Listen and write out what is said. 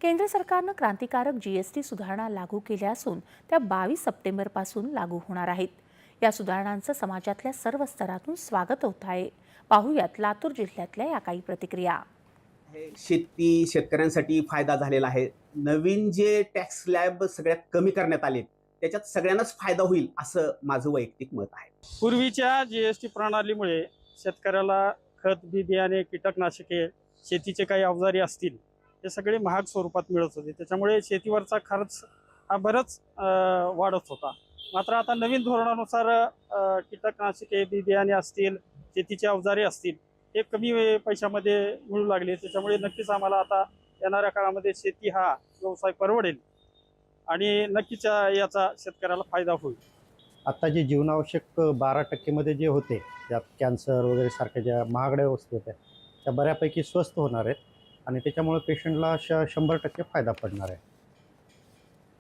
केंद्र सरकारनं क्रांतिकारक जीएसटी सुधारणा लागू केल्या असून त्या बावीस सप्टेंबरपासून लागू होणार आहेत. या सुधारणांचं समाजातल्या सर्व स्तरातून स्वागत होत आहे. पाहूयात लातूर जिल्ह्यातल्या या काही प्रतिक्रिया. शेती शेतकऱ्यांसाठी फायदा झालेला आहे. नवीन जे टॅक्स स्लॅब सगळ्यात कमी करण्यात आले त्याच्यात सगळ्यांनाच फायदा होईल असं माझं वैयक्तिक मत आहे. पूर्वीच्या जी एस टी प्रणालीमुळे शेतकऱ्याला खत बी बियाणे कीटकनाशके शेतीचे काही अवजारी असतील हे सगळे महाग स्वरूपात मिळत होते. त्याच्यामुळे शेतीवरचा खर्च हा बरंच वाढत होता. मात्र आता नवीन धोरणानुसार कीटकनाशके बी बियाणे असतील शेतीचे अवजारे असतील हे कमी पैशामध्ये मिळू लागले. त्याच्यामुळे नक्कीच आम्हाला आता येणाऱ्या काळामध्ये शेती हा व्यवसाय परवडेल आणि नक्कीच याचा शेतकऱ्याला फायदा होईल. आत्ता जे जीवनावश्यक बारा टक्केमध्ये जे होते त्यात कॅन्सर वगैरे सारख्या ज्या महागड्या वस्तू होत्या त्या बऱ्यापैकी स्वस्त होणार आहेत. आणि त्याच्यामुळे पेशंटला श शंभर टक्के फायदा पडणार आहे.